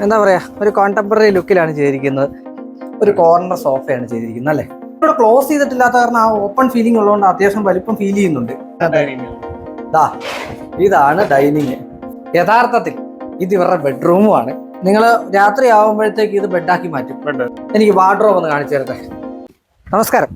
എന്താ പറയാ ഒരു കോണ്ടംപററി ലുക്കിലാണ് ചെയ്തിരിക്കുന്നത്. ഒരു കോർണർ സോഫയാണ് ചെയ്തിരിക്കുന്നത് അല്ലേ? ഇവിടെ ക്ലോസ് ചെയ്തിട്ടില്ലാത്ത കാരണം ആ ഓപ്പൺ ഫീലിംഗ് ഉള്ളതുകൊണ്ട് അത്യാവശ്യം വലിപ്പം ഫീൽ ചെയ്യുന്നുണ്ട്. ഇതാണ് ഡൈനിങ് യഥാർത്ഥത്തിൽ ഇത് ഇവരുടെ ബെഡ്റൂമുമാണ് നിങ്ങൾ രാത്രി ആവുമ്പോഴത്തേക്ക് ഇത് ബെഡാക്കി മാറ്റും. എനിക്ക് വാർഡ്രോബ് ഒന്ന് കാണിച്ചു തരട്ടെ? നമസ്കാരം.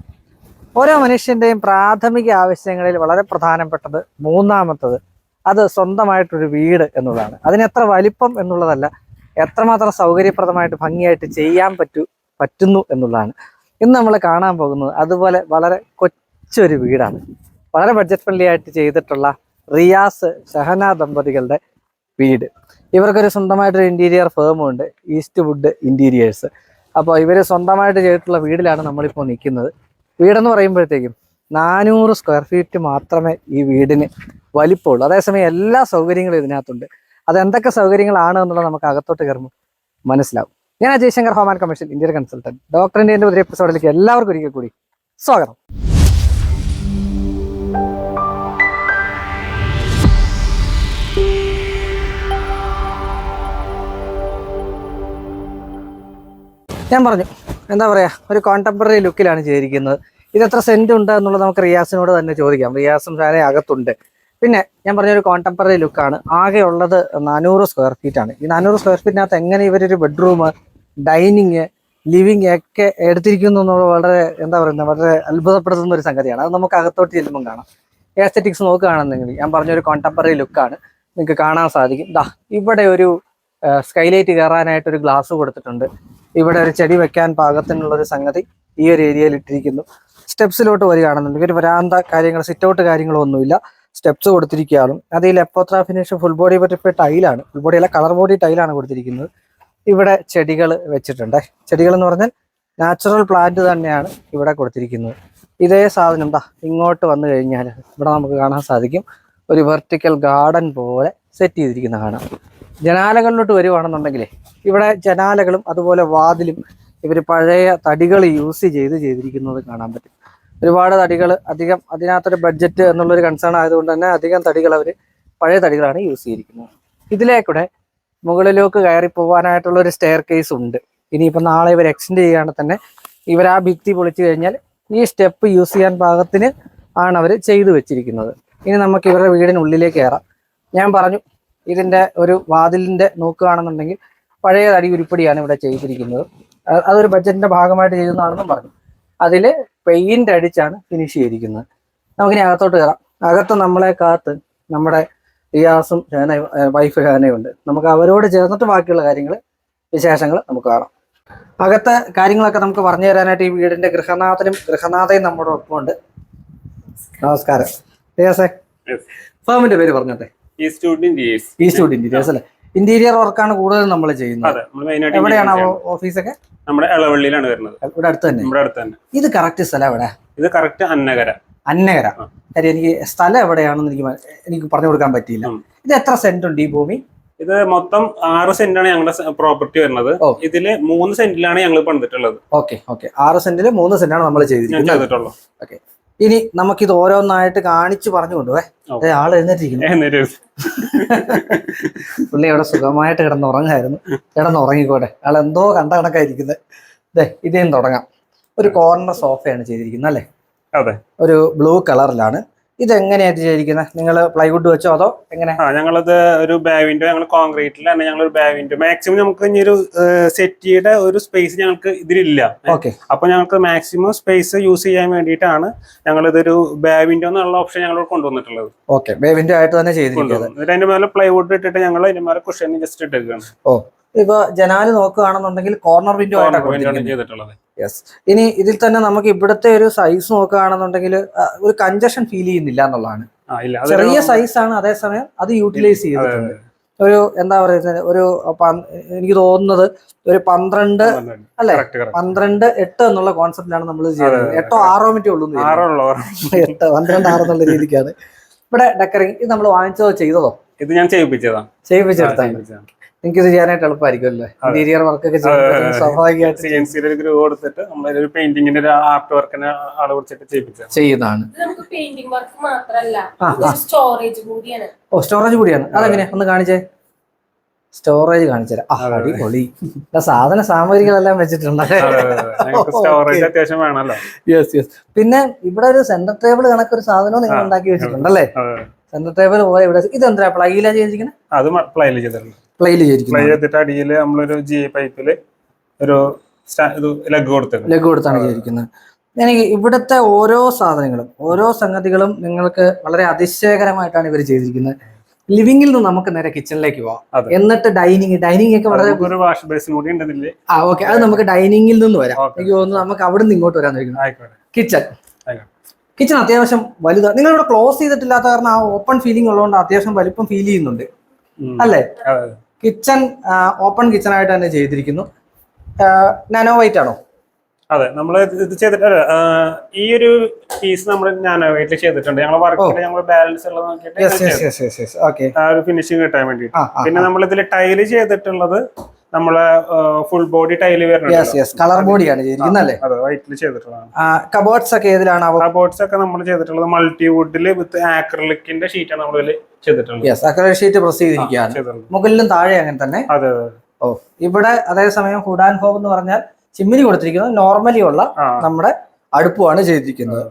ഓരോ മനുഷ്യന്റെയും പ്രാഥമിക ആവശ്യങ്ങളിൽ വളരെ പ്രധാനപ്പെട്ടത് മൂന്നാമത്തത് അത് സ്വന്തമായിട്ടൊരു വീട് എന്നുള്ളതാണ്. അതിന് എത്ര വലിപ്പം എന്നുള്ളതല്ല എത്രമാത്രം സൗകര്യപ്രദമായിട്ട് ഭംഗിയായിട്ട് ചെയ്യാൻ പറ്റൂ പറ്റുന്നു എന്നുള്ളതാണ്. ഇന്ന് നമ്മൾ കാണാൻ പോകുന്നത് അതുപോലെ വളരെ കൊച്ചൊരു വീടാണ്. വളരെ ബഡ്ജറ്റ് ഫ്രണ്ട്ലി ആയിട്ട് ചെയ്തിട്ടുള്ള റിയാസ് ഷഹന ദമ്പതികളുടെ വീട്. ഇവർക്കൊരു സ്വന്തമായിട്ടൊരു ഇന്റീരിയർ ഫേമും ഉണ്ട് ഈസ്റ്റ് വുഡ് ഇന്റീരിയേഴ്സ് അപ്പോൾ ഇവർ സ്വന്തമായിട്ട് ചെയ്തിട്ടുള്ള വീടിലാണ് നമ്മളിപ്പോൾ നിൽക്കുന്നത്. വീടെന്ന് പറയുമ്പോഴത്തേക്കും നാനൂറ് സ്ക്വയർ ഫീറ്റ് മാത്രമേ ഈ വീടിന് വലിപ്പമുള്ളൂ. അതേസമയം എല്ലാ സൗകര്യങ്ങളും ഇതിനകത്തുണ്ട്. അത് എന്തൊക്കെ സൗകര്യങ്ങളാണ് എന്നുള്ളത് നമുക്ക് അകത്തോട്ട് കയറുമ്പോൾ മനസ്സിലാവും. ഞാൻ Jayashankar home and commission Indian consultant doctor എന്റെ പുതിയ എപ്പിസോഡിലേക്ക് എല്ലാവർക്കും ഒരിക്കൽ കൂടി സ്വാഗതം. ഞാൻ പറഞ്ഞു എന്താ പറയാ ഒരു കോണ്ടംപററി ലുക്കിലാണ് ചെയ്തിരിക്കുന്നത്. ഇത് എത്ര സെന്റ് ഉണ്ട് എന്നുള്ളത് നമുക്ക് റിയാസിനോട് തന്നെ ചോദിക്കാം. റിയാസും സാധനം അകത്തുണ്ട്. പിന്നെ ഞാൻ പറഞ്ഞൊരു കോണ്ടംപററി ലുക്കാണ് ആകെ ഉള്ളത് നാനൂറ് സ്ക്വയർ ഫീറ്റ് ആണ്. ഈ നാനൂറ് സ്ക്വയർ ഫീറ്റിനകത്ത് എങ്ങനെ ഇവരൊരു ബെഡ്റൂം ഡൈനിങ് ലിവിങ് ഒക്കെ എടുത്തിരിക്കുന്നു എന്നുള്ളത് വളരെ എന്താ പറയുന്നത് വളരെ അത്ഭുതപ്പെടുത്തുന്ന ഒരു സംഗതിയാണ്. അത് നമുക്ക് അകത്തോട്ട് ചെല്ലുമ്പോൾ കാണാം. എസ്തറ്റിക്സ് നോക്കുകയാണെന്നുണ്ടെങ്കിൽ ഞാൻ പറഞ്ഞൊരു കോണ്ടംപററി ലുക്കാണ് നിങ്ങൾക്ക് കാണാൻ സാധിക്കും. ദാ ഇവിടെ ഒരു സ്കൈലൈറ്റ് കയറാനായിട്ട് ഒരു ഗ്ലാസ് കൊടുത്തിട്ടുണ്ട്. ഇവിടെ ഒരു ചെടി വെക്കാൻ പാകത്തിനുള്ള ഒരു സംഗതി ഈ ഒരു ഏരിയയിൽ ഇട്ടിരിക്കുന്നു. സ്റ്റെപ്സിലോട്ട് വരികയാണെന്നുണ്ടെങ്കിൽ ഒരു വരാന്ത കാര്യങ്ങൾ സിറ്റ് ഔട്ട് കാര്യങ്ങളൊന്നുമില്ല. സ്റ്റെപ്സ് കൊടുത്തിരിക്കുകയാണ്. അത് ഈ ലെപ്പോത്ര ഫിനിഷ് ഫുൾ ബോഡി പറ്റിയ ടൈലാണ്. ഫുൾ ബോഡി അല്ല കളർ ബോഡി ടൈലാണ് കൊടുത്തിരിക്കുന്നത്. ഇവിടെ ചെടികൾ വെച്ചിട്ടുണ്ട്. ചെടികൾ എന്ന് പറഞ്ഞാൽ നാച്ചുറൽ പ്ലാന്റ് തന്നെയാണ് ഇവിടെ കൊടുത്തിരിക്കുന്നത്. ഇതേ സാധനം എന്താ ഇങ്ങോട്ട് വന്നു കഴിഞ്ഞാൽ ഇവിടെ നമുക്ക് കാണാൻ സാധിക്കും. ഒരു വെർട്ടിക്കൽ ഗാർഡൻ പോലെ സെറ്റ് ചെയ്തിരിക്കുന്ന കാണാം. ജനാലകളിലോട്ട് വരുവാണെന്നുണ്ടെങ്കിലേ ഇവിടെ ജനാലകളും അതുപോലെ വാതിലും ഇവർ പഴയ തടികൾ യൂസ് ചെയ്ത് ചെയ്തിരിക്കുന്നത് കാണാൻ പറ്റും. ഒരുപാട് തടികൾ അധികം അതിനകത്തൊരു ബഡ്ജറ്റ് എന്നുള്ളൊരു കൺസേൺ ആയതുകൊണ്ട് തന്നെ അധികം തടികൾ അവർ പഴയ തടികളാണ് യൂസ് ചെയ്തിരിക്കുന്നത്. ഇതിലേക്കൂടെ മുകളിലേക്ക് കയറി പോകാനായിട്ടുള്ള ഒരു സ്റ്റെയർ കേസ് ഉണ്ട്. ഇനിയിപ്പോൾ നാളെ ഇവർ എക്സ്റ്റെൻഡ് ചെയ്യുകയാണെങ്കിൽ തന്നെ ഇവർ ആ ഭിത്തി പൊളിച്ചു കഴിഞ്ഞാൽ ഈ സ്റ്റെപ്പ് യൂസ് ചെയ്യാൻ പാകത്തിന് ആണ് അവർ ചെയ്തു വെച്ചിരിക്കുന്നത്. ഇനി നമുക്ക് ഇവരുടെ വീടിനുള്ളിലേക്ക് കയറാം. ഞാൻ പറഞ്ഞു ഇതിന്റെ ഒരു വാതിലിന്റെ നോക്കുകയാണെന്നുണ്ടെങ്കിൽ പഴയ തടി ഉരുപ്പടിയാണ് ഇവിടെ ചെയ്തിരിക്കുന്നത്. അതൊരു ബഡ്ജറ്റിന്റെ ഭാഗമായിട്ട് ചെയ്യുന്നതാണെന്നും പറഞ്ഞു. അതിൽ പെയിന്റ് അടിച്ചാണ് ഫിനിഷ് ചെയ്തിരിക്കുന്നത്. നമുക്കിനി അകത്തോട്ട് കയറാം. അകത്ത് നമ്മളെ കാത്ത് നമ്മുടെ റിയാസും ഷാന വൈഫ് ഷാനയും ഉണ്ട് നമുക്ക് അവരോട് ചേർന്നിട്ട് ബാക്കിയുള്ള കാര്യങ്ങൾ വിശേഷങ്ങൾ നമുക്ക് കാണാം. അകത്തെ കാര്യങ്ങളൊക്കെ നമുക്ക് പറഞ്ഞു തരാനായിട്ട് ഈ വീടിന്റെ ഗൃഹനാഥനും ഗൃഹനാഥയും നമ്മുടെ ഒപ്പമുണ്ട് നമസ്കാരം. റിയാസേ. ഫേമിന്റെ പേര് പറഞ്ഞോട്ടെ? ഈ സ്റ്റുഡന്റ് ഇയേഴ്സ് ഈസ്റ്റ്വുഡ് ഇന്റീരിയേഴ്സ് അല്ലേ? ഇന്റീരിയർ വർക്കാണ് കൂടുതൽ നമ്മൾ ചെയ്യുന്നത്. എവിടെയാണ് ഓഫീസൊക്കെ. നമ്മുടെ ഇളവള്ളിയിലാണ് വരുന്നത്. ഇവിടെ അടുത്ത് തന്നെ? ഇവിടെ അടുത്ത് തന്നെ. ഇത് കറക്റ്റ് സ്ഥലം എവിടെ? ഇത് കറക്റ്റ് അന്നകര. അന്നകര. കാര്യം എനിക്ക് സ്ഥലം എവിടെയാണെന്ന് എനിക്ക് എനിക്ക് പറഞ്ഞു കൊടുക്കാൻ പറ്റിയില്ല. ഇത് എത്ര സെന്റ് ഉണ്ട് ഈ ഭൂമി? ഇത് മൊത്തം ആറ് ആണ് ഞങ്ങളുടെ പ്രോപ്പർട്ടി വരുന്നത്. ഇതിൽ മൂന്ന് സെന്റിലാണ് ഞങ്ങൾ പണിതിട്ടുള്ളത്. Okay okay. ആറ് സെന്റിൽ മൂന്ന് സെന്റാണ് നമ്മൾ ചെയ്തിട്ടുള്ളത് ഓക്കെ. ഇനി നമുക്കിത് ഓരോന്നായിട്ട് കാണിച്ചു പറഞ്ഞു കൊണ്ടുപോേ. ആൾ എഴുന്നേറ്റിരിക്കുന്നു. പുള്ളി അവിടെ സുഖമായിട്ട് കിടന്നുറങ്ങായിരുന്നു. കിടന്നുറങ്ങിക്കോട്ടെ. ആൾ എന്തോ കണ്ട കണക്കായിരിക്കുന്നത്. ദേ ഇതേം തുടങ്ങാം. ഒരു കോർണർ സോഫയാണ് ചെയ്തിരിക്കുന്നത് അല്ലേ? അതെ. ഒരു ബ്ലൂ കളറിലാണ്. ഇത് എങ്ങനെയായിട്ട് ചെയ്തിരിക്കുന്നത് നിങ്ങൾ പ്ലൈവുഡ് വെച്ചോ അതോ എങ്ങനെ? ആ ഞങ്ങളത് ഒരു ബാവിൻഡോ ഞങ്ങൾ കോൺക്രീറ്റിൽ തന്നെ ഞങ്ങൾ ഒരു ബാവിൻഡോ മാക്സിമം നമുക്ക് ഇനി ഒരു സെറ്റിയുടെ ഒരു സ്പേസ് ഞങ്ങൾക്ക് ഇതിലില്ല. ഓക്കെ അപ്പൊ ഞങ്ങൾക്ക് മാക്സിമം സ്പേസ് യൂസ് ചെയ്യാൻ വേണ്ടിയിട്ടാണ് ഞങ്ങൾ ഇതൊരു ബാവിൻഡോ എന്നുള്ള ഓപ്ഷൻ ഞങ്ങൾ കൊണ്ടുവന്നിട്ടുള്ളത്. ഓക്കെ ബാവിന്റെ ആയിട്ട് തന്നെ ചെയ്തിട്ടുണ്ട് അതിന്റെ മേലെ പ്ലൈവുഡ് ഇട്ടിട്ട് ഞങ്ങൾ അതിന്റെ മേലെ കുഷൻ ജസ്റ്റ് ഇട്ടേക്കാണ് ഓ. ഇപ്പൊ ജനാല് നോക്കുകയാണെന്നുണ്ടെങ്കിൽ കോർണർ വിൻഡോ ആയിട്ടാണ് ചെയ്തിട്ടുള്ളത്. യെസ് ഇനി ഇതിൽ തന്നെ നമുക്ക് ഇവിടുത്തെ ഒരു സൈസ് നോക്കുകയാണെന്നുണ്ടെങ്കിൽ ഒരു കഞ്ചഷൻ ഫീൽ ചെയ്യുന്നില്ല എന്നുള്ളതാണ്. ചെറിയ സൈസ് ആണ് അതേസമയം അത് യൂട്ടിലൈസ് ചെയ്തിട്ടുണ്ട്. ഒരു എന്താ പറയുന്നത് ഒരു എനിക്ക് തോന്നുന്നത് ഒരു പന്ത്രണ്ട് അല്ലെ. പന്ത്രണ്ട് എട്ട് എന്നുള്ള കോൺസെപ്റ്റിലാണ് നമ്മൾ ചെയ്യുന്നത്. എട്ടോ ആറോ മിനിറ്റേ ഉള്ളൂ എട്ട് പന്ത്രണ്ട് ആറ് എന്നുള്ള രീതിക്കാണ്. ഇവിടെ ഡെക്കറിങ് ഇത് നമ്മൾ വാങ്ങിച്ചതോ ചെയ്തതോ? ഇത് ഞാൻ ചെയ്യിപ്പിച്ചതാണ് ചെയ്യിപ്പിച്ചെടുത്താണ് എനിക്കിത് ചെയ്യാനായിട്ട് എളുപ്പമായിരിക്കും അല്ലേ ഇന്റീരിയർ വർക്ക് ഒക്കെ ചെയ്യുമ്പോൾ സ്വാഭാവികമായിട്ട് സി എൻ സിയുടെ ഒരു ഗ്രൂ കൊടുത്തിട്ട് നമ്മളൊരു പെയിന്റിങ്ങിന്റെ ഒരു ആർട്ട് വർക്കിന് ആളെ ചെയ്യുന്നതാണ്. Painting work. സ്റ്റോറേജ് കൂടിയാണ്. ഓ സ്റ്റോറേജ് കൂടിയാണ്. അതെങ്ങനെ ഒന്ന് കാണിച്ചേ. സ്റ്റോറേജ് കാണിച്ചു തരാം. ആ, അടിപൊളി. ഇവിടെ സാധന സാമഗ്രികളെല്ലാം വെച്ചിട്ടുണ്ട്. ഞങ്ങൾക്ക് സ്റ്റോറേജ് അത്യാവശ്യം വേണമല്ലോ. യെസ് യെസ് പിന്നെ ഇവിടെ ഒരു സെന്റർ ടേബിൾ കണക്കൊരു സാധനവും നിങ്ങൾ ഉണ്ടാക്കി വെച്ചിട്ടുണ്ടല്ലേ സെന്റർ ടേബിൾ പോലെ ഇവിടെ ഇതെന്താ പ്ലൈയിലാ ചെയ്തിരിക്കുന്നത് അത് പ്ലൈൽ ചെയ്തിട്ടുണ്ട്. പ്ലൈൽ പ്ലൈ ചെയ്തിട്ട് അടിയിൽ നമ്മളൊരു ജി പൈപ്പിൽ ഒരു ഇത് ലെഗ് കൊടുത്തിട്ടുണ്ട് ലഘു കൊടുത്താണ് ചെയ്തിരിക്കുന്നത്. എനിക്ക് ഇവിടുത്തെ ഓരോ സാധനങ്ങളും ഓരോ സംഗതികളും നിങ്ങൾക്ക് വളരെ അതിശയകരമായിട്ടാണ് ഇവർ ചെയ്തിരിക്കുന്നത്. ലിവിംഗിൽ നിന്ന് നമുക്ക് നേരെ കിച്ചണിലേക്ക് പോവാം. എന്നിട്ട് ഡൈനിങ് ഡൈനിങ് ഒക്കെ വളരെ ഒരു വാഷ് ബേസിൻ കൂടി ഉണ്ടെന്നില്ലേ? ആ ഓക്കെ അത് നമുക്ക് ഡൈനിങ്ങിൽ നിന്ന് വരാം. എനിക്ക് തോന്നുന്നു നമുക്ക് അവിടെ നിന്ന് ഇങ്ങോട്ട് വരാൻ കിച്ചൺ കിച്ചൺ അത്യാവശ്യം വലുതാണ് നിങ്ങൾ ഇവിടെ ക്ലോസ് ചെയ്തിട്ടില്ലാത്ത കാരണം ആ ഓപ്പൺ ഫീലിംഗ് ഉള്ളതുകൊണ്ട് അത്യാവശ്യം വലിപ്പം ഫീൽ ചെയ്യുന്നുണ്ട്. അല്ലേ. കിച്ചൺ ഓപ്പൺ കിച്ചൺ ആയിട്ട് തന്നെ ചെയ്തിരിക്കുന്നു. നാനോ വൈറ്റ് ആണോ? അതെ നമ്മൾ ഇത് ചെയ്തിട്ട് ഈ ഒരു പീസ് നമ്മൾ നാനോ വൈറ്റിൽ ചെയ്തിട്ടുണ്ട്. ഞങ്ങൾ വർക്കിൽ ഞങ്ങൾ ബാലൻസ് ഉള്ളത് നോക്കിയിട്ട് ആ ഒരു ഫിനിഷിങ് കിട്ടാൻ ആ പിന്നെ നമ്മൾ ഇതിൽ ടൈൽ ചെയ്തിട്ടുള്ളത് നമ്മളെ ഫുൾ ബോഡി ടൈൽ വരുന്നത് കളർ ബോഡിയാണ് ചെയ്തിരിക്കുന്നത് അല്ലേ? അതെ വൈറ്റിൽ ചെയ്തിട്ടുള്ളതാണ്. കബോർഡ്സ് ഒക്കെ ഏതിലാണ് അവ ഒക്കെ നമ്മൾ ചെയ്തിട്ടുള്ളത് മൾട്ടി വുഡിൽ വിത്ത് ആക്രലിക്കിന്റെ ഷീറ്റാണ് നമ്മൾ ചെയ്തിട്ടുള്ളത്. യെസ് അക്രൽ ഷീറ്റ് പ്രസ് ചെയ്തിരിക്കുകയാണ്. മുകളിലും താഴെ അങ്ങനെ തന്നെ? അതെ അതെ ഓ ഇവിടെ അതേസമയം ഹുഡ് ആൻഡ് ഹോം എന്ന് പറഞ്ഞാൽ ചിമ്മിനി കൊടുത്തിരിക്കുന്നത് നോർമലി ഉള്ള നമ്മുടെ അടുപ്പുമാണ് ചെയ്തിരിക്കുന്നത്.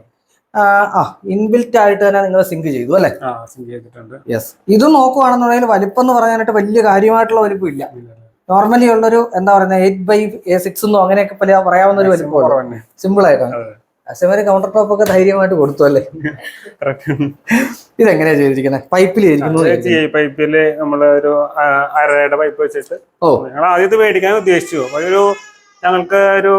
ആ, ഇൻബിൽറ്റ് ആയിട്ട് തന്നെ നിങ്ങൾ സിങ്ക് ചെയ്തു അല്ലെ? സിങ്ക് ചെയ്തിട്ടുണ്ട്. യെസ് ഇത് നോക്കുവാണെന്നുണ്ടെങ്കിൽ വലിപ്പം എന്ന് പറയാനായിട്ട് വലിയ കാര്യമായിട്ടുള്ള വലിപ്പം ഇല്ല. നോർമലി ഉള്ളൊരു എന്താ പറയുന്നത് എയ്റ്റ് ബൈ എ സിക്സ് എന്നോ അങ്ങനെയൊക്കെ പല പറയാവുന്ന ഒരു വലിപ്പമാണ് സിമ്പിൾ ആയിട്ടാണ്. അസമര് കൗണ്ടർ ടോപ്പ് ഒക്കെ ധൈര്യമായിട്ട് കൊടുത്തു അല്ലേ. ഇതെങ്ങനെയാ ചെയ്തിരിക്കുന്നത് പൈപ്പിൽ ചെയ്തിരിക്കുന്നു പൈപ്പിൽ നമ്മളൊരു അരയുടെ പൈപ്പ് വെച്ചിട്ട് ഓ. ഞങ്ങൾ ആദ്യത്തെ മേടിക്കാൻ ഉദ്ദേശിച്ചു. ഒരു ഞങ്ങൾക്ക് ഒരു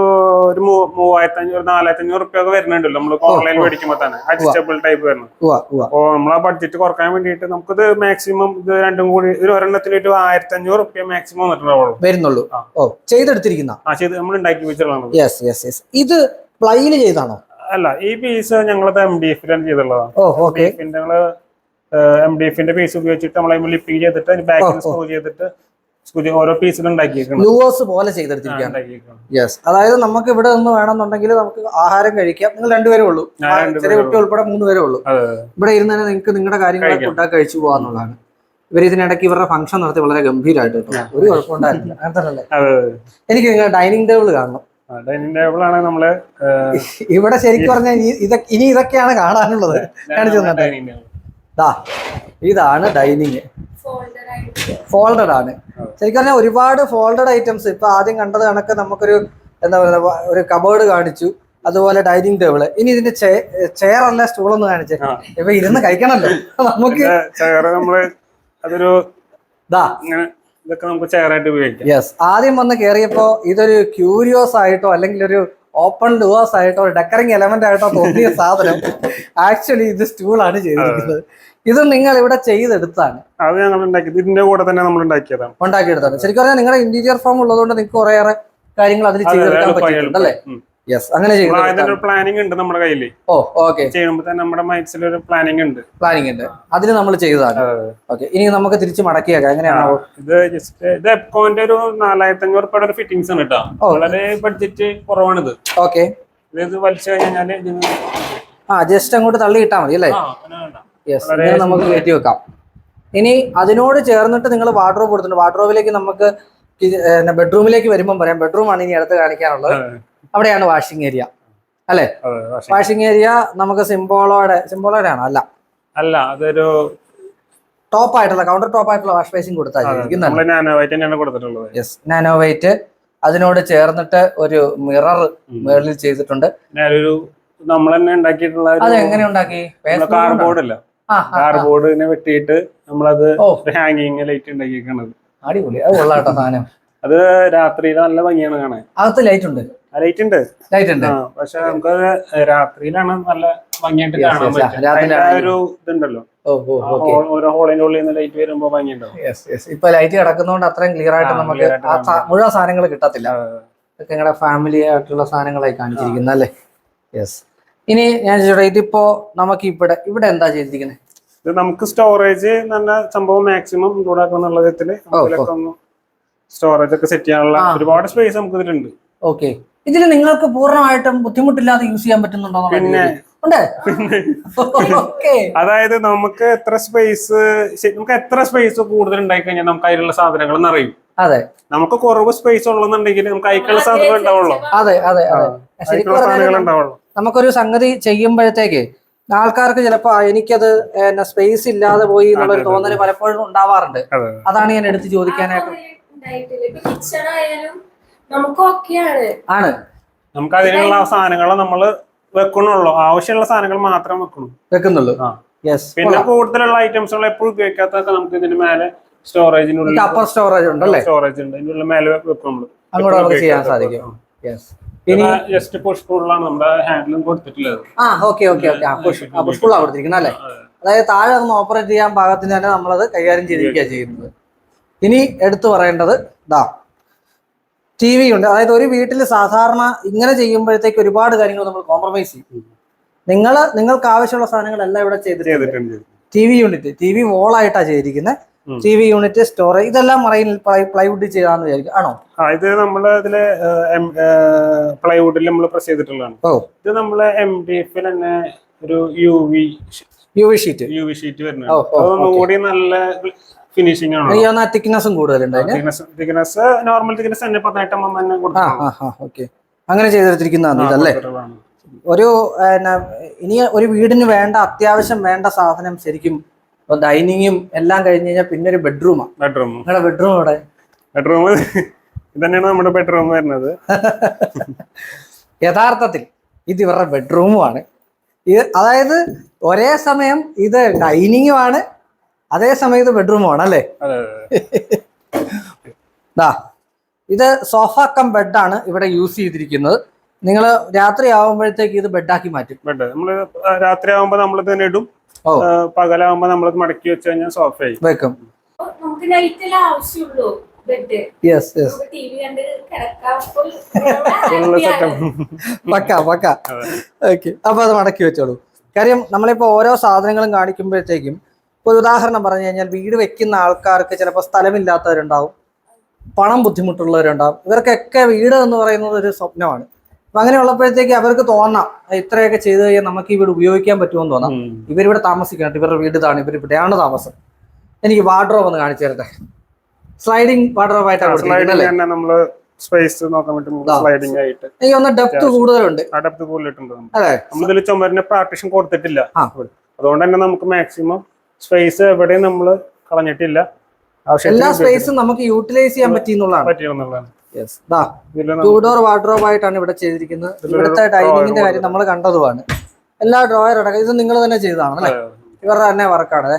ഒരു മൂവായിരത്തി അഞ്ഞൂറ് നാലായിരത്തി അഞ്ഞൂറ് റുപ്യ ഒക്കെ വരുന്നുണ്ടല്ലോ നമ്മൾ ഓൺലൈൻ മേടിക്കുമ്പോൾ തന്നെ. അഡ്ജസ്റ്റബിൾ ടൈപ്പ് വരുന്നു നമ്മളാ അപ്പോൾ നമ്മൾ ആ ബഡ്ജറ്റ് കുറയ്ക്കാൻ വേണ്ടിയിട്ട് നമുക്കിത് മാക്സിമം ഇത് രണ്ടും കൂടി ഒരു ഒരെണ്ണത്തിലിട്ട് ഒരു ആയിരത്തി അഞ്ഞൂറ് റുപ്യ മാക്സിമം വന്നിട്ടുണ്ടാവുള്ളൂ വരുന്നുള്ളൂ. ഓ ചെയ്തെടുത്തിരിക്കുന്ന? ആ ചെയ്ത് നമ്മൾ ഉണ്ടാക്കി യെസ് യെസ് യെസ് ഇത് പ്ലൈയിൽ ചെയ്താണോ അല്ല ഈ പീസ് ഞങ്ങളത് എം ഡി എഫിലാണ് ചെയ്തിട്ടുള്ളതാണ് ഞങ്ങൾ എം ഡി എഫിന്റെ പീസ് ഉപയോഗിച്ചിട്ട് നമ്മൾ ലിപ്പിംഗ് ചെയ്തിട്ട് ബാക്കിൽ. സ്ക്രൂ ചെയ്തിട്ട് ഓരോ പീസിലും ഉണ്ടാക്കിയിരിക്കണം യൂവേഴ്സ് പോലെ ചെയ്തെടുത്തിരിക്കുകയാണ്. യെസ് അതായത് നമുക്ക് ഇവിടെ നിന്ന് വേണമെന്നുണ്ടെങ്കിൽ നമുക്ക് ആഹാരം കഴിക്കാം. നിങ്ങൾ രണ്ടുപേരേ ഉള്ളൂ. ചെറിയ കുട്ടി ഉൾപ്പെടെ മൂന്ന് പേരേ ഉള്ളൂ. അതെ ഇവിടെ ഇരുന്ന് തന്നെ നിങ്ങൾക്ക് നിങ്ങളുടെ കാര്യങ്ങൾ. ഉണ്ടാക്കി കഴിച്ചു പോകാന്നുള്ളതാണ്. ഇവർ ഇതിനിടയ്ക്ക് ഇവരുടെ ഫംഗ്ഷൻ നടത്തി വളരെ ഗംഭീരമായിട്ട് കേട്ടോ. ഒരു കുഴപ്പമുണ്ടായിരുന്നില്ല എനിക്ക് നിങ്ങൾ ഡൈനിങ് ടേബിൾ കാണണം. ഡൈനിങ് ടേബിൾ ആണ് നമ്മൾ ഇവിടെ ശരിക്കും പറഞ്ഞാൽ ഇനി ഇതൊക്കെ ഇതൊക്കെയാണ് കാണാനുള്ളത്. കാണിച്ചു തന്നട്ടെ. ഇതാണ് ഡൈനിങ് ഫോൾഡഡ് ആണ്. ശരിക്കും പറഞ്ഞാൽ ഒരുപാട് ഫോൾഡഡ് ഐറ്റംസ് ഇപ്പൊ ആദ്യം കണ്ടത് കണക്ക് നമുക്കൊരു എന്താ പറയുക ഒരു കബേർഡ് കാണിച്ചു അതുപോലെ ഡൈനിങ് ടേബിൾ ഇനി ഇതിന്റെ ചെയർ അല്ല സ്റ്റൂൾ ഒന്ന് കാണിച്ചേ. ഇപ്പൊ ഇരുന്ന് കഴിക്കണല്ലോ. നമുക്ക് ചെയർ നമ്മൾ അതൊരു ഇതൊക്കെ നമുക്ക് ചെയറായിട്ട് ഉപയോഗിക്കാം. യെസ് ആദ്യം വന്ന് കയറിയപ്പോ ഇതൊരു ക്യൂരിയോസ് ആയിട്ടോ അല്ലെങ്കിൽ ഒരു ഓപ്പൺ ഡുവേഴ്സ് ആയിട്ടോ ഡെക്കറിങ് എലമെന്റ് ആയിട്ടോ തോന്നിയ സാധനം. ആക്ച്വലി ഇത് സ്റ്റൂളാണ് ചെയ്തിരിക്കുന്നത്. ഇത് നിങ്ങൾ ഇവിടെ ചെയ്തെടുത്താണ്. അത് ഞങ്ങൾ ഉണ്ടാക്കിയത്. ഇതിന്റെ കൂടെ തന്നെ നമ്മൾ ഉണ്ടാക്കിയതാണ്. ഉണ്ടാക്കിയെടുത്താണ്. ശരിക്കും പറഞ്ഞാൽ നിങ്ങളുടെ ഇന്റീരിയർ ഫോം ഉള്ളതുകൊണ്ട് നിങ്ങൾക്ക് കുറേയേറെ കാര്യങ്ങൾ അതിൽ അതെ, ചെയ്തെടുക്കാൻ പറ്റിയിട്ടുണ്ട് അല്ലേ? യെസ് അങ്ങനെ നമ്മൾ പ്ലാനിംഗ് ഉണ്ട് നമ്മുടെ കയ്യിൽ ഓ ഓക്കെ ചെയ്യുമ്പോൾ തന്നെ നമ്മുടെ മൈൻഡ്സിൽ ഒരു പ്ലാനിംഗ് ഉണ്ട്. പ്ലാനിംഗ് ഉണ്ട്. അതിന് നമ്മൾ ചെയ്തതാണ്. ഓക്കെ ഇനി നമുക്ക് തിരിച്ച് മടക്കിയേക്കാം. എങ്ങനെയാണോ ഇത് ജസ്റ്റ് ഇത് എപ്കോന്റെ ഒരു നാലായിരത്തി അഞ്ഞൂറ് രൂപയുടെ ഒരു ഫിറ്റിംഗ്സ് ആണ് കേട്ടോ. വളരെ ബഡ്ജറ്റ് കുറവാണിത്. ഓക്കെ ഇത് വലിച്ചു കഴിഞ്ഞാൽ ആ ജസ്റ്റ് അങ്ങോട്ട് തള്ളി ഇട്ടാൽ മതി അല്ലേ. യെസ് നമുക്ക് കയറ്റി വെക്കാം. ഇനി അതിനോട് ചേർന്നിട്ട് നിങ്ങൾ വാർഡ്രോബ് കൊടുത്തിട്ടുണ്ട്. വാർഡ്രോബിലേക്ക് നമുക്ക് ബെഡ്റൂമിലേക്ക് വരുമ്പോൾ പറയാം. ബെഡ്റൂമാണ് ഇനി അടുത്ത് കാണിക്കാനുള്ളത്. അവിടെയാണ് വാഷിംഗ് ഏരിയ അല്ലേ? വാഷിംഗ് ഏരിയ നമുക്ക് സിംബോളോടെ സിംബോളോടെ ആണോ അല്ല. അല്ല അതൊരു ടോപ്പ് ആയിട്ടുള്ള കൗണ്ടർ ടോപ്പ് ആയിട്ടുള്ള വാഷ് ബേസിംഗ് കൊടുത്താൽ യെസ് നാനോ വെയിറ്റ് അതിനോട് ചേർന്നിട്ട് ഒരു മിറർ മേളിൽ ചെയ്തിട്ടുണ്ട്. തന്നെ ഉണ്ടാക്കിയിട്ടുള്ള അത് എങ്ങനെ ഉണ്ടാക്കി? കാർബോർഡ് അല്ല. കാർബോർഡിനെ വെട്ടിയിട്ട് നമ്മളത്. ഹാങ്ങിങ് ലൈറ്റ് ഉണ്ടാക്കിയിരിക്കണത് അടിപൊളി. അത് കൊള്ളാട്ടോ സാധനം. അത് രാത്രിയിൽ നല്ല ഭംഗിയാണ് കാണാൻ. അകത്ത് ലൈറ്റ് ഉണ്ട്. ലൈറ്റ് ഉണ്ട്? ലൈറ്റ് ഉണ്ട്. പക്ഷെ നമുക്കത് രാത്രിയിലാണ് നല്ല ഭംഗിയായിട്ട് കാണാൻ പറ്റും ഒരു ഇതുണ്ടല്ലോ. ഓരോ ഹോളിന്റെ ഉള്ളിൽ നിന്ന് ലൈറ്റ് വരുമ്പോ ഭംഗിയുണ്ടാവും. ഇപ്പൊ ലൈറ്റ് കിടക്കുന്നതുകൊണ്ട് അത്രയും ക്ലിയർ ആയിട്ട് നമുക്ക് മുഴുവൻ സാധനങ്ങൾ കിട്ടത്തില്ല. ഇതൊക്കെ നിങ്ങളുടെ ഫാമിലി ആയിട്ടുള്ള സാധനങ്ങളായി കാണിച്ചിരിക്കുന്ന അല്ലേ യെസ് ഇനി ഞാൻ ചോദിച്ചോട്ടെ ഇതിപ്പോ നമുക്ക് ഇവിടെ ഇവിടെ എന്താ ചെയ്തിരിക്കുന്നത് ഇത് നമുക്ക് സ്റ്റോറേജ് നല്ല സംഭവം മാക്സിമം ചൂടാക്കുക എന്നുള്ള വിധത്തിൽ സ്റ്റോറേജ് ഒക്കെ സെറ്റ് ചെയ്യാനുള്ള ഒരുപാട് സ്പേസ് നമുക്ക് ഇതിലുണ്ട്. ഓക്കെ. ഇതിൽ നിങ്ങൾക്ക് പൂർണമായിട്ടും ബുദ്ധിമുട്ടില്ലാതെ യൂസ് ചെയ്യാൻ പറ്റുന്നുണ്ടോ പിന്നെ. അതായത് നമുക്ക് എത്ര സ്പേസ് നമുക്ക് എത്ര സ്പേസ് കൂടുതൽ ഉണ്ടായി കഴിഞ്ഞാൽ നമുക്ക് അതിലുള്ള സാധനങ്ങൾ നിറയും അതെ. നമുക്ക് കുറവ് സ്പേസ് ഉള്ളെന്നുണ്ടെങ്കിൽ നമുക്ക് അതിക്കുള്ള സാധനങ്ങൾ ഉണ്ടാവുള്ളൂ. അതെ അതെ. അതെ ശരിക്കും നമുക്കൊരു സംഗതി ചെയ്യുമ്പോഴത്തേക്ക് ആൾക്കാർക്ക് ചിലപ്പോ എനിക്കത് സ്പേസ് ഇല്ലാതെ പോയി എന്നുള്ളൊരു തോന്നൽ പലപ്പോഴും ഉണ്ടാവാറുണ്ട്. അതാണ് ഞാൻ എടുത്ത് ചോദിക്കാനായിട്ട് ആണ്. നമുക്ക് അതിനുള്ള സാധനങ്ങൾ നമ്മൾ വെക്കണുള്ളൂ ആവശ്യമുള്ള സാധനങ്ങൾ മാത്രം വെക്കണം വെക്കുന്നുള്ളൂ. ആ. പിന്നെ കൂടുതലുള്ള ഐറ്റംസുകൾ എപ്പോഴും ഉപയോഗിക്കാത്തൊക്കെ നമുക്ക് ഇതിന് മേലെ സ്റ്റോറേജിനുള്ളിൽ അപ്പർ സ്റ്റോറേജ് ഉണ്ട് സ്റ്റോറേജ് ഉണ്ട്. ഇതിനുള്ള മേലെ വെക്കും നമ്മൾ അങ്ങോട്ട് നമുക്ക് ചെയ്യാൻ സാധിക്കും. യെസ് ജസ്റ്റ് പുഷ് പുള്ളാണ് നമ്മുടെ ഹാൻഡിലും കൊടുത്തിട്ടുള്ളത്. ആ okay okay okay push push പുള്ളാണ് കൊടുത്തിരിക്കുന്നത് അല്ലേ? അതായത് താഴെ ഒന്ന് ഓപ്പറേറ്റ് ചെയ്യാൻ പാകത്തിന് തന്നെ നമ്മളത് കൈകാര്യം ചെയ്തിരിക്കുക ചെയ്യുന്നത്. ഇനി എടുത്തു പറയേണ്ടത് ദാ ടി വി ഉണ്ട്. അതായത് ഒരു വീട്ടിൽ സാധാരണ ഇങ്ങനെ ചെയ്യുമ്പോഴത്തേക്ക് ഒരുപാട് കാര്യങ്ങൾ നമ്മൾ കോംപ്രമൈസ് ചെയ്യും. നിങ്ങൾ നിങ്ങൾക്ക് ആവശ്യമുള്ള സാധനങ്ങളെല്ലാം ഇവിടെ ചെയ്തിട്ടുണ്ട്. T V unit T V വോളായിട്ടാണ് ചെയ്തിരിക്കുന്നത്. ടി വി യൂണിറ്റ് സ്റ്റോറേജ് ഇതെല്ലാം മറൈൻ പ്ലൈവുഡ് ചെയ്താന്ന് വിചാരിക്കും. ആണോ? ആ ഇത് നമ്മൾ ഇതിൽ പ്ലൈവുഡിൽ നമ്മൾ പ്രസ് ചെയ്തിട്ടുള്ളതാണ്. ഇത് നമ്മൾ എം ഡി എഫിൽ തന്നെ ഒരു U V U V sheet U V sheet വരുന്നത്. കൂടി നല്ല ഫിനിഷിംഗ് ആണ് തിക്നെസ്സും കൂടുതലുണ്ട് അതിന് തിക്നെസ് നോർമൽ തിക്നെസ് തന്നെ പതിനെട്ട് എം എം തന്നെ ഓക്കെ അങ്ങനെ ചെയ്തെടുത്തിരിക്കുന്നതാണ് ഇതല്ലേ? ഒരു ഇനി ഒരു വീടിന് വേണ്ട അത്യാവശ്യം വേണ്ട സാധനം ശരിക്കും ഡൈനിങ്ങും എല്ലാം കഴിഞ്ഞ് കഴിഞ്ഞാൽ പിന്നെ ഒരു ബെഡ്റൂമാണ് ബെഡ്റൂം നിങ്ങളുടെ ബെഡ്റൂം അവിടെ ബെഡ്റൂം ഇതന്നെയാണ് നമ്മുടെ ബെഡ്റൂം വരുന്നത്. യഥാർത്ഥത്തിൽ ഇത് ഇവരുടെ ബെഡ്റൂമുമാണ് ഇത് അതായത് ഒരേ സമയം ഇത് ഡൈനിങ്ങുമാണ് അതേ സമയം ഇത് ബെഡ്റൂമാണ് അല്ലേ? ദാ ഇത് സോഫ കം ബെഡാണ് ഇവിടെ യൂസ് ചെയ്തിരിക്കുന്നത്. നിങ്ങൾ രാത്രി ആവുമ്പോഴത്തേക്ക് ഇത് ബെഡാക്കി മാറ്റും. ബെഡ് നമ്മൾ രാത്രി ആവുമ്പോ നമ്മൾ തന്നെ ഇടും. ഓ. നമ്മൾ പകലാവുമ്പോ നമ്മൾ മടക്കി വെച്ച് കഴിഞ്ഞാൽ സോഫയായി വെക്കും. അപ്പൊ നമുക്ക് നൈറ്റിലെ ആവശ്യമുള്ളൂ ബെഡ്. Yes yes. പക്ക പക്ക. ഓക്കെ അപ്പൊ അത് മടക്കി വെച്ചോളൂ. കാര്യം നമ്മളിപ്പോ ഓരോ സാധനങ്ങളും കാണിക്കുമ്പോഴത്തേക്കും ഒരു ഉദാഹരണം പറഞ്ഞു കഴിഞ്ഞാൽ വീട് വെക്കുന്ന ആൾക്കാർക്ക് ചിലപ്പോൾ സ്ഥലമില്ലാത്തവരുണ്ടാവും. പണം ബുദ്ധിമുട്ടുള്ളവരുണ്ടാവും. ഇവർക്കൊക്കെ വീട് എന്ന് പറയുന്നത് ഒരു സ്വപ്നമാണ്. അപ്പൊ അങ്ങനെ ഉള്ളപ്പോഴത്തേക്ക് അവർക്ക് തോന്നാം ഇത്രയൊക്കെ ചെയ്ത് കഴിഞ്ഞാൽ നമുക്ക് ഇവിടെ വീട് ഉപയോഗിക്കാൻ പറ്റുമെന്ന് തോന്നാം. ഇവരിവിടെ താമസിക്കണം ഇവരുടെ വീട് ഇതാണ് ഇവർ ഇവിടെയാണ് താമസം. എനിക്ക് വാർഡ്രോബ് ഒന്ന് കാണിച്ചു തരട്ടെ? സ്ലൈഡിങ് വാർഡ്രോബ് ആയിട്ടാണ് നമ്മൾ സ്പേസ് നോക്കാൻ ദാ. സ്ലൈഡിങ് ആയിട്ട്. എനിക്ക് ഒന്ന് ഡെപ്ത് കൂടുതലുണ്ട്. ഡെപ്ത് കൂടുതലിട്ടുണ്ട് നമ്മളിതിൽ ചുമരിന് പാർട്ടീഷൻ കൊടുത്തിട്ടില്ല. അതുകൊണ്ട് തന്നെ നമുക്ക് മാക്സിമം സ്പേസ് എവിടെയും നമ്മൾ കളഞ്ഞിട്ടില്ല. എല്ലാ സ്പേസും നമുക്ക് യൂട്ടിലൈസ് ചെയ്യാൻ പറ്റി എന്നുള്ളതാണ് പറ്റിയെന്നുള്ളതാണ്. യെസ് ദാ ടൂ ഡോർ വാർഡ്രോബ് ആയിട്ടാണ് ഇവിടെ ചെയ്തിരിക്കുന്നത്. ഇവിടുത്തെ ഡൈനിങ്ങിന്റെ കാര്യം നമ്മൾ കണ്ടതുമാണ്. എല്ലാ ഡ്രോയർ അടക്കം ഇത് നിങ്ങൾ തന്നെ ചെയ്തതാണല്ലേ ഇവരുടെ തന്നെ വർക്കാണ്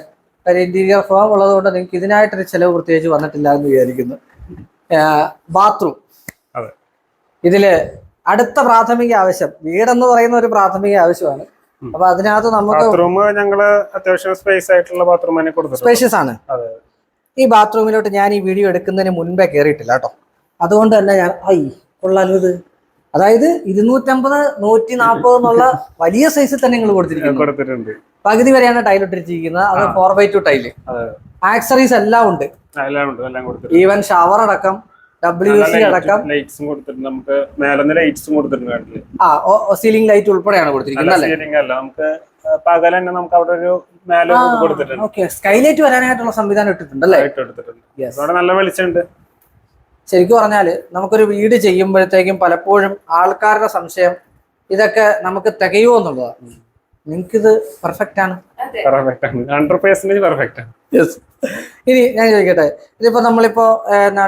കാര്യം ഇന്റീരിയർ ഫോം ഉള്ളതുകൊണ്ട് നിങ്ങൾക്ക് ഇതിനായിട്ടൊരു ചെലവ് പ്രത്യേകിച്ച് വന്നിട്ടില്ല എന്ന് വിചാരിക്കുന്നു. ബാത്റൂം. ഇതിൽ അടുത്ത പ്രാഥമിക ആവശ്യം വീടെന്ന് പറയുന്ന ഒരു പ്രാഥമിക ആവശ്യമാണ്. അപ്പൊ അതിനകത്ത് നമുക്ക് ബാത്റൂം ഞങ്ങൾ അത്യാവശ്യം സ്പേസ് ആയിട്ടുള്ള ബാത്റൂം സ്പേഷ്യസ് ആണ്. ഈ ബാത്റൂമിലോട്ട് ഞാൻ ഈ വീഡിയോ എടുക്കുന്നതിന് മുൻപേ കയറിയിട്ടില്ല കേട്ടോ. അതുകൊണ്ട് തന്നെ ഞാൻ ഐ കൊള്ളാലോ ഇത് അതായത് ഇരുന്നൂറ്റമ്പത് നൂറ്റി നാൽപ്പത് എന്നുള്ള വലിയ സൈസിൽ തന്നെ നിങ്ങൾ കൊടുത്തിരിക്കുന്നു. കൊടുത്തിട്ടുണ്ട്. പകുതി വരെയാണ് ടൈൽ ഇട്ടിരിക്കുന്നത് അത്. Four by two tile. Accessories എല്ലാം ഉണ്ട്. ഈവൻ ഷവർ അടക്കം ഡബ്ല്യു സി അടക്കം. ലൈറ്റ്സും കൊടുത്തിട്ടുണ്ട്. നമുക്ക് ലൈറ്റ്സും കൊടുത്തിട്ടുണ്ട് ആ സീലിംഗ് ലൈറ്റ് ഉൾപ്പെടെയാണ് കൊടുത്തിരിക്കുന്നത് സീലിംഗ് അല്ല? നമുക്ക് പകൽ തന്നെ നമുക്ക് അവിടെ ഒരു മേലെ കൊടുത്തിട്ടുണ്ട്. സ്കൈലൈറ്റ് വരാനായിട്ടുള്ള സംവിധാനം ഇട്ടിട്ടുണ്ട് അല്ലേ? നല്ല വെളിച്ചുണ്ട് ശരിക്കും പറഞ്ഞാൽ നമുക്കൊരു വീട് ചെയ്യുമ്പോഴത്തേക്കും പലപ്പോഴും ആൾക്കാരുടെ സംശയം ഇതൊക്കെ നമുക്ക് തികയുമോ എന്നുള്ളതാണ്. നിങ്ങൾക്കിത് പെർഫെക്റ്റ് ആണ്. അതെ. പെർഫെക്റ്റ് ആണ്. ഹൺഡ്രഡ് പെർസെന്റേജ് പെർഫെക്റ്റ് ആണ്. യെസ് ഇനി ഞാൻ ചോദിക്കട്ടെ ഇതിപ്പോ നമ്മളിപ്പോ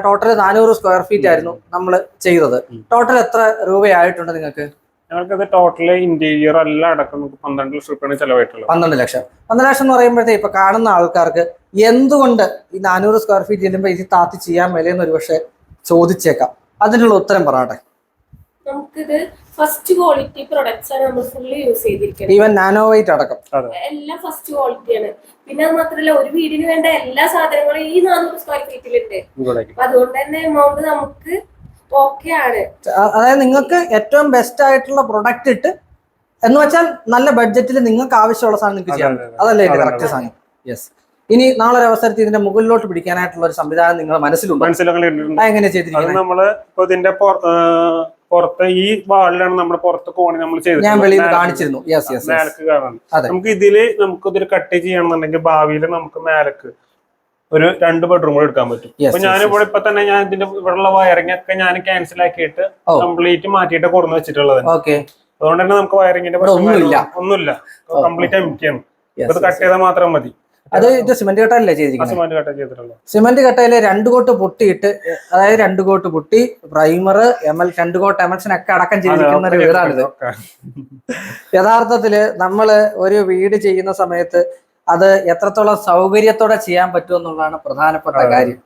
ടോട്ടൽ നാനൂറ് സ്ക്വയർ ഫീറ്റ് ആയിരുന്നു നമ്മൾ ചെയ്തത്. ടോട്ടൽ എത്ര രൂപയായിട്ടുണ്ട് നിങ്ങൾക്ക്? ഞങ്ങൾക്കത് ടോട്ടൽ ഇന്റീരിയർ എല്ലാം അടക്കം നമുക്ക് പന്ത്രണ്ട് ലക്ഷം രൂപയാണ് ചെലവായിട്ടുള്ളത്. പന്ത്രണ്ട് ലക്ഷം. പന്ത്രണ്ട് ലക്ഷം എന്ന് പറയുമ്പോഴത്തേ ഇപ്പൊ കാണുന്ന ആൾക്കാർക്ക് എന്തുകൊണ്ട് ഈ നാനൂറ് സ്ക്വയർ ഫീറ്റ് ചെല്ലുമ്പോൾ ഇത് താത്തി ചെയ്യാൻ മേലെന്ന് ഒരു പക്ഷെ ചോദിച്ചേക്കാം. അതിനുള്ള ഉത്തരം പറയട്ടെ. നമുക്കിത് ഫസ്റ്റ് ക്വാളിറ്റി പ്രൊഡക്ട്സ് ആണ് നമ്മൾ ഫുള്ള് യൂസ് ചെയ്തിരിക്കുന്നത് ഈവൻ നാനോ വൈറ്റ് അടക്കം. എല്ലാം ഫസ്റ്റ് ക്വാളിറ്റിയാണ് പിന്നെ അത് മാത്രമല്ല ഒരു വീടിന് വേണ്ട എല്ലാ സാധനങ്ങളും ഈ നാനൂറ് സ്ക്വയർ ഫീറ്റിലുണ്ട് അതുകൊണ്ട് തന്നെ എമൗണ്ട് നമുക്ക് ഓക്കെ ആണ്. അതായത് നിങ്ങൾക്ക് ഏറ്റവും ബെസ്റ്റ് ആയിട്ടുള്ള പ്രൊഡക്റ്റ് ഇട്ട് എന്ന് വെച്ചാൽ നല്ല ബഡ്ജറ്റിൽ നിങ്ങൾക്ക് ആവശ്യമുള്ള സാധനം നിങ്ങൾക്ക് പറ്റും അതല്ലേ അതെ, കറക്റ്റ് സാധനം? യെസ് ഇനി നാളെ ഒരു അവസരത്തിൽ ഇതിന്റെ മുകളിലോട്ട് പിടിക്കാനായിട്ടുള്ള ഒരു സംവിധാനം നിങ്ങൾ മനസ്സിലുണ്ട്? മനസ്സിലുണ്ട് അത് ചെയ്തിരിക്കുന്നത്? നമ്മൾ ഇതിന്റെ പുറത്ത് ഈ വാളിലാണ് നമ്മുടെ പുറത്ത് കോണി നമ്മൾ ഞാൻ വെളിയിൽ കാണിച്ചിരുന്നു. യെസ് യെസ് മേലക്ക് കാണാൻ. നമുക്ക് ഇതിൽ നമുക്ക് ഇതൊരു കട്ട് ചെയ്യണമെന്നുണ്ടെങ്കിൽ ഭാവിയിൽ നമുക്ക് മേലക്ക് ഒരു രണ്ട് ബെഡ്റൂം കൂടെ എടുക്കാൻ പറ്റും. അപ്പൊ ഞാനിവിടെ ഇപ്പൊ തന്നെ ഞാൻ ഇതിന്റെ ഇവിടെയുള്ള വയറിംഗ് ഒക്കെ ഞാൻ ക്യാൻസൽ ആക്കിയിട്ട് കംപ്ലീറ്റ് മാറ്റിയിട്ട് കൊടുന്ന് വെച്ചിട്ടുള്ളത്. ഓക്കെ അതുകൊണ്ട് തന്നെ നമുക്ക് വയറിംഗിന്റെ ഇവിടെ ഒന്നുമില്ല. കംപ്ലീറ്റ് എംറ്റിയാണ് ആണ്. ഇത് കട്ട് ചെയ്താൽ മാത്രം മതി. അത് ഇത് സിമെന്റ് കട്ടല്ലേ ചെയ്തിരിക്കുന്നത്? സിമന്റ് കട്ടയിൽ രണ്ട് കോട്ട് പൊട്ടിയിട്ട് അതായത് രണ്ട് coat putty primer M L രണ്ട് കോട്ട് എമൽഷൻ ഒക്കെ അടക്കം ചെയ്തിരിക്കുന്ന ഒരു വീടാണിത്. യഥാർത്ഥത്തിൽ നമ്മൾ ഒരു വീട് ചെയ്യുന്ന സമയത്ത് അത് എത്രത്തോളം സൗകര്യത്തോടെ ചെയ്യാൻ പറ്റും എന്നുള്ളതാണ് പ്രധാനപ്പെട്ട കാര്യം.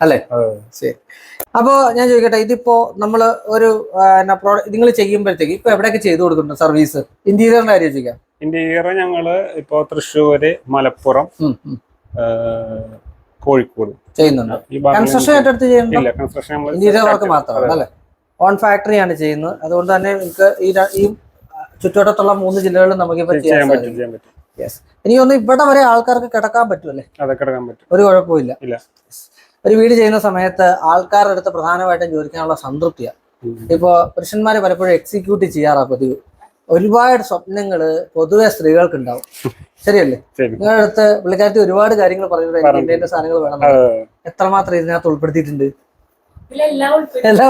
അല്ലേ. ശരി. അപ്പോ ഞാൻ ചോദിക്കട്ടെ ഇതിപ്പോ നമ്മൾ ഒരു നിങ്ങൾ ചെയ്യുമ്പോഴത്തേക്ക് ഇപ്പൊ എവിടെയൊക്കെ ചെയ്തു കൊടുക്കുന്നുണ്ട് സർവീസ്? ഇന്റീരിയറിന്റെ കാര്യം ചോദിക്കാം. ഇന്റീരിയർ ഞങ്ങൾ ഇപ്പോ തൃശ്ശൂര് മലപ്പുറം കോഴിക്കോട്. ചെയ്യുന്നുണ്ട്. കൺസ്ട്രക്ഷൻ ഏറ്റെടുത്ത് ചെയ്യുന്നുണ്ടോ? ഇല്ല കൺസ്ട്രക്ഷൻ ഇന്റീരിയർ വർക്ക് മാത്രമാണ് അല്ലേ? ഓൺ ഫാക്ടറിയാണ് ചെയ്യുന്നത്. അതുകൊണ്ട് തന്നെ നിങ്ങൾക്ക് ഈ ഈ ചുറ്റുവട്ടത്തുള്ള മൂന്ന് ജില്ലകളിലും നമുക്കിപ്പോ ഇനിയൊന്നും ചെയ്യാൻ പറ്റും യെസ് എനിക്ക് തോന്നുന്നു ഇവിടെ വരെ ആൾക്കാർക്ക് കിടക്കാൻ പറ്റുമല്ലേ പറ്റും. ഒരു കുഴപ്പമില്ല. ഒരു വീട് ചെയ്യുന്ന സമയത്ത് ആൾക്കാരുടെ അടുത്ത് പ്രധാനമായിട്ടും ചോദിക്കാനുള്ള സംതൃപ്തിയാണ്. ഇപ്പൊ ഇപ്പോ പുരുഷന്മാര് പലപ്പോഴും എക്സിക്യൂട്ട് ചെയ്യാറാ പതിവ്. ഒരുപാട് സ്വപ്നങ്ങൾ പൊതുവെ സ്ത്രീകൾക്ക് ഉണ്ടാവും ശരിയല്ലേ? ശരി. നിങ്ങളുടെ അടുത്ത് പുള്ളിക്കാരത്തി ഒരുപാട് കാര്യങ്ങൾ പറഞ്ഞു ഇന്ത്യന്റെ സാധനങ്ങൾ വേണം. എത്രമാത്രം ഇതിനകത്ത് ഉൾപ്പെടുത്തിയിട്ടുണ്ട്? എല്ലാം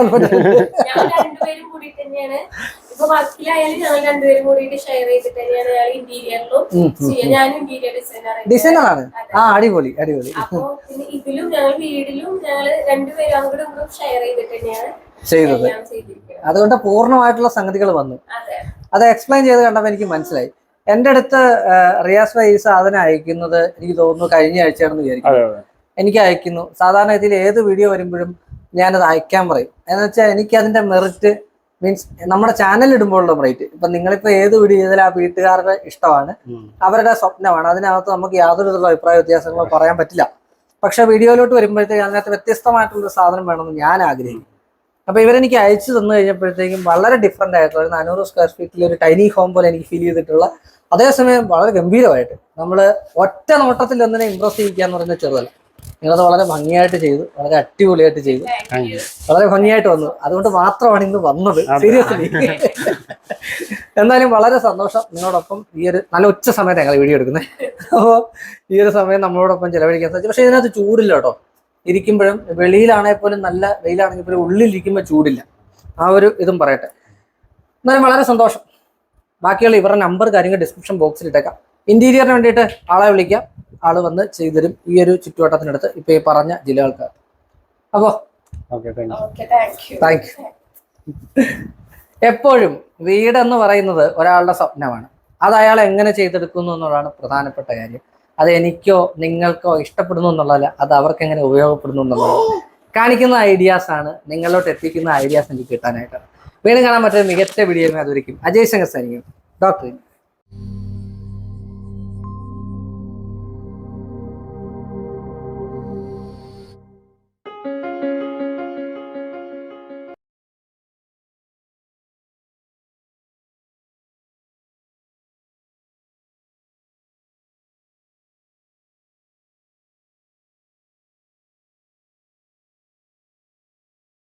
ഉൾപ്പെടുത്തിയിട്ടുണ്ട് ഇപ്പൊ വർക്കിലായാലും ഞങ്ങൾ രണ്ടുപേരും കൂടിയിട്ട് ഷെയർ ചെയ്തിട്ട് തന്നെയാണ് ഇന്റീരിയറിലും ഞാനും ഇന്റീരിയർ ഡിസൈനർ ഡിസൈനറാണ് ആ അടിപൊളി അടിപൊളി. അപ്പൊ പിന്നെ ഇതിലും ഞങ്ങൾ വീടിലും ഞങ്ങൾ രണ്ടുപേരും അങ്ങോട്ടും ഇങ്ങോട്ടും ഷെയർ ചെയ്തിട്ട് തന്നെയാണ് ചെയ്തത്. അതുകൊണ്ട് പൂർണമായിട്ടുള്ള സംഗതികൾ വന്നു. അതെ എക്സ്പ്ലെയിൻ ചെയ്ത് കണ്ടപ്പോൾ എനിക്ക് മനസ്സിലായി. എന്റെ അടുത്ത് റിയാസ് ഭായി ഈ സാധനം അയക്കുന്നത് എനിക്ക് തോന്നുന്നു കഴിഞ്ഞ ആഴ്ചയാണെന്ന് വിചാരിക്കും അതെ അതെ. എനിക്ക് അയക്കുന്നു. സാധാരണ ഇതിൽ ഏത് വീഡിയോ വരുമ്പോഴും ഞാനത് അയക്കാൻ പറയും. എന്ന് വെച്ചാൽ എനിക്ക് അതിന്റെ മെറിറ്റ് മീൻസ് നമ്മുടെ ചാനൽ ഇടുമ്പോഴുള്ള മെറിറ്റ് ഇപ്പൊ നിങ്ങളിപ്പോ ഏത് വീഡിയോ ചെയ്താലും ആ വീട്ടുകാരുടെ ഇഷ്ടമാണ്. അവരുടെ സ്വപ്നമാണ്. അതിനകത്ത് നമുക്ക് യാതൊരു അഭിപ്രായ വ്യത്യാസങ്ങളോ പറയാൻ പറ്റില്ല. പക്ഷെ വീഡിയോയിലോട്ട് വരുമ്പോഴത്തേക്ക് അതിനകത്ത് വ്യത്യസ്തമായിട്ടുള്ള സാധനം വേണമെന്ന് ഞാൻ ആഗ്രഹിക്കും അപ്പൊ ഇവരെനിക്ക് അയച്ചു തന്നു കഴിഞ്ഞപ്പോഴത്തേക്കും വളരെ ഡിഫറെന്റ് ആയിട്ടുള്ള ഒരു നാനൂറ് സ്ക്വയർ ഫീറ്റിൽ ഒരു ടൈനി ഹോം പോലെ എനിക്ക് ഫീൽ ചെയ്തിട്ടുള്ള അതേസമയം വളരെ ഗംഭീരമായിട്ട് നമ്മൾ ഒറ്റ നോട്ടത്തിൽ ഒന്നിനെ ഇമ്പ്രസ് ചെയ്യിക്കുക എന്ന് പറയുന്നത് ചെറുതല്ല. നിങ്ങളത് വളരെ ഭംഗിയായിട്ട് ചെയ്തു വളരെ അടിപൊളിയായിട്ട് ചെയ്തു. വളരെ ഭംഗിയായിട്ട് വന്നു. അതുകൊണ്ട് മാത്രമാണ് ഇന്ന് വന്നത്. സീരിയസ്ലി എന്നാലും വളരെ സന്തോഷം നിങ്ങളോടൊപ്പം ഈ ഒരു നല്ല ഉച്ച സമയത്ത് ഞങ്ങൾ വീഡിയോ എടുക്കുന്നത്. അപ്പോൾ ഈ ഒരു സമയം നമ്മളോടൊപ്പം ചിലവഴിക്കാൻ സാധിച്ചു. പക്ഷെ ഇതിനകത്ത് ചൂടില്ല കേട്ടോ. ഇരിക്കുമ്പോഴും വെളിയിലാണെങ്കിൽ പോലും നല്ല വെയിലാണെങ്കിൽ പോലും ഉള്ളിലിരിക്കുമ്പോൾ ചൂടില്ല. ആ ഒരു ഇതും പറയട്ടെ. എന്നാലും വളരെ സന്തോഷം. ബാക്കിയുള്ള ഇവരുടെ നമ്പർ കാര്യങ്ങൾ ഡിസ്ക്രിപ്ഷൻ ബോക്സിൽ ഇട്ടേക്കാം. ഇന്റീരിയറിന് വേണ്ടിയിട്ട് ആളെ വിളിക്കാം. ആൾ വന്ന് ചെയ്തുതരും ഈ ഒരു ചുറ്റുവട്ടത്തിനടുത്ത് ഇപ്പൊ ഈ പറഞ്ഞ ജില്ലകൾക്ക്. അപ്പോ താങ്ക് യു എപ്പോഴും വീടെന്ന് പറയുന്നത് ഒരാളുടെ സ്വപ്നമാണ്. അത് അയാൾ എങ്ങനെ ചെയ്തെടുക്കുന്നു എന്നുള്ളതാണ് പ്രധാനപ്പെട്ട കാര്യം. അത് എനിക്കോ നിങ്ങൾക്കോ ഇഷ്ടപ്പെടുന്നു എന്നുള്ളതല്ല അത് അവർക്ക് എങ്ങനെ ഉപയോഗപ്പെടുന്നു എന്നുള്ളത് കാണിക്കുന്ന ഐഡിയാസ് ആണ് നിങ്ങളിലോട്ട് എത്തിക്കുന്ന ഐഡിയാസ് എനിക്ക് കിട്ടാനായിട്ട്. വീണ്ടും കാണാൻ പറ്റുന്ന മികച്ച വീഡിയോ അതൊരിക്കും. അജയ് ശങ്കർ സൈനിക്കും ഡോക്ടർ